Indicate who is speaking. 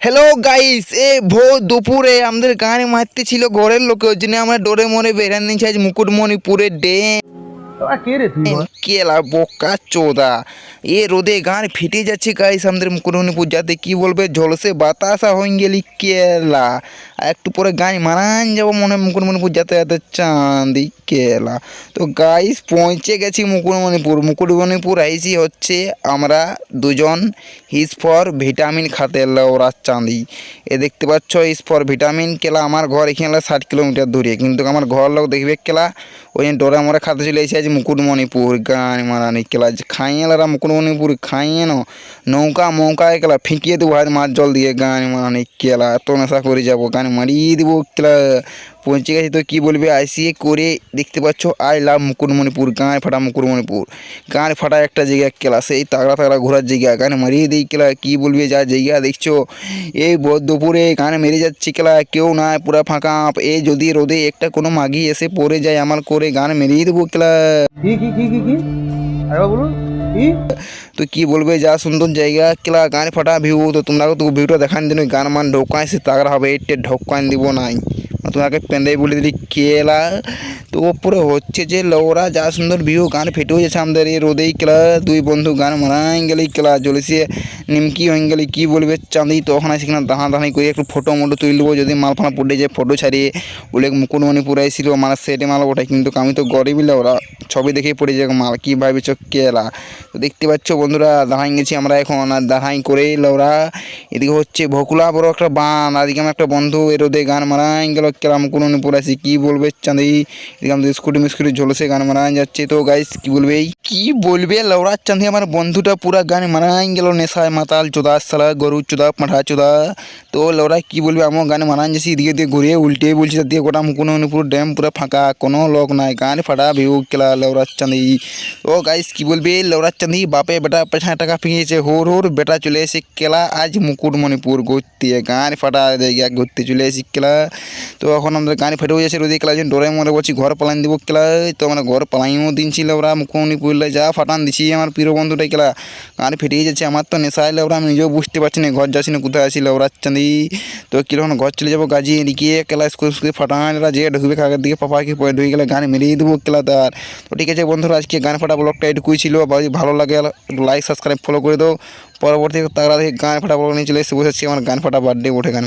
Speaker 1: Hello guys এ ভো দুপুরে আমাদের গানে মারতে ছিল ঘরের লোকে ওই জন্য আমরা ডোরে মরে বেরান নিয়েছি আজ মুকুটমণিপুরে ডে? কেলা বোকা চোদা? এ রোদে গান ফেটে যাচ্ছে গাইস আমাদের মুকুটমণিপুর যাতে কি বলবে? ঝলসে বাতাসা হয়ে গেলি কেলা আর একটু পরে গান মারান যাব মনে মুকুটমণিপুর যাতে যাতে চাঁদি কেলা। তো গাইস পৌঁছে গেছি মুকুটমণিপুর। মুকুটমণিপুর আইসি হচ্ছে আমরা দুজন হিস ফর ভিটামিন খাতে ওরা চাঁদি। এ দেখতে পাচ্ছ হিস ফর ভিটামিন কেলা আমার ঘর এখানে ষাট কিলোমিটার দূরে। কিন্তু আমার ঘর লোক দেখবে কেলা, ওই জন্য ডোরা মরে খাতে চলে এসে আছে মুকুটমণিপুর। গান মারানি কেলা খাইয়ে এলারা মুকুটমণিপুর, খাইয়ে নৌকা মৌকা কেলা ফিঁকিয়ে দেবো হাত মাছ জল দিয়ে গান মারানি কেলা। এত নেশা করে যাব, গান মারিয়ে দেবো, কেলা পৌঁছে গেছি তো কী বলবে আইসিএ করে দেখতে পাচ্ছ আই লাভ মুকুটমণিপুর গান ফাটা মুকুটমণিপুর। গান ফাটা একটা জায়গা, কেলা সেই তাগড়া তাগড়া ঘোরার জায়গা গান মারিয়ে দিই কেলা, কী বলবে যা জায়গা দেখছ। এই দুপুরে গান মেরে যাচ্ছে কেলা, কেউ নাই, পুরা ফাঁকা এই যদি রোদে একটা কোনো মাগি এসে পড়ে যায় আমার করে গান মেরিয়ে দেবো কেলা।
Speaker 2: কি কি কি কি কি? বলুন।
Speaker 1: তো কি বলবে, যা সুন্দর জায়গা, কেলা গান ফাটা ভিউ তো তোমরা তো ভিউটা দেখান দিন গান মান ঢোকায়, সে তাগড়া হবে এইটে ঢোকান দিব নাই। তোমাকে পেন্দাই বলে দিলি, কেলা, তো ওপরে হচ্ছে যে লওরা, যা সুন্দর ভিউ গান ফেটেও যাচ্ছে আমাদের এই রোদেই কেলা, দুই বন্ধু গান মারাই গেলি, কেলা জ্বলেছে, নিমকি হয়ে গেলি, কি বলবে চাঁদি, তখন সেখানে দাহা দাহাই করে একটু ফটো মটো তুলবো যদি মাল ফানা পড়ে যায় ফটো ছাড়িয়ে, বলে মুকুটমণিপুর আইছিল মানে সেটে মাল ওঠাই কিন্তু আমি তো গরিবই ওরা ছবি দেখেই পড়ে যায় মাল কী ভাবিছ কেলা। তো দেখতে পাচ্ছ বন্ধুরা দাহাই গেছি আমরা এখন, আর দাহাই করেই লওরা এদিকে হচ্ছে ভকুলা বড় একটা বান, আর আমার একটা বন্ধু এর রোদে গান মারাই গেল, কেরাম কোনো আছি, কি বলবে চাঁদি। এদিকে আমাদের স্কুটি মিস্কুটি ঝলসে গান মারাই যাচ্ছে। তো গাইস কি বলবে? কি বলবে লওরা চাঁদি? আমার বন্ধুটা পুরা গান মারাই গেল, নেশায় মাতাল চোদা সালা গরু চোদা, পাঠা চোদা। তো লওরা কি বলবে? আমার গান মারাই যাচ্ছি, এদিকে দিয়ে ঘুরে উল্টে বলছি দিয়ে গোটা মুকুটমণিপুর ড্যাম পুরো ফাঁকা, কোনো লোক নাই, গান ফাটা, ভিউ, কেলা লওরা চাঁদি তো গাইস কি বলবে লওরা চাঁদি বাপে বেটা পেছনে টাকা ফিঙিয়েছে হোর হোর বেটা চলে এসে কেলা আজ মুকুটমণিপুর ঘুরতে গান ফাটা জায়গা ঘুরতে চলে এসে কেলা তো এখন আমাদের গান ফেটে হয়ে যাচ্ছে রোদে কেলা যেন ডরে মরে বলছি ঘর পালান দিব কেলা তো আমরা ঘর পালাইও দিন ছিল ওরা মুকুটমণিপুর যা ফাটান দিছি আমার প্রিয় বন্ধুটাই কেলা গান ফেটেই যাচ্ছে আমার তো নেশা এলে ওরা আমি নিজেও বুঝতে পারছি না ঘর যাচ্ছি না কোথায় আসি ওরা চাঁদি তো কীরকম ঘর চলে যাব গাজি এদিকে কেলা স্কুল স্কুল ফাটান যে ঢুকবে কাকের দিকে পাপাকে ঢুকে গেলে গান মেরিয়ে দেবো কেলা তার তো ঠিক আছে বন্ধুরা, আজকে গান ফাটা ব্লগটা এটুকুই ছিল। ভালো লাগে লাইক সাবস্ক্রাইব ফলো করে দাও। পরবর্তী তারা গান ফাটা ব্লগ নিয়ে চলে এসে বসেছি আমার গান ফাটা বার্থডে ওঠে গান।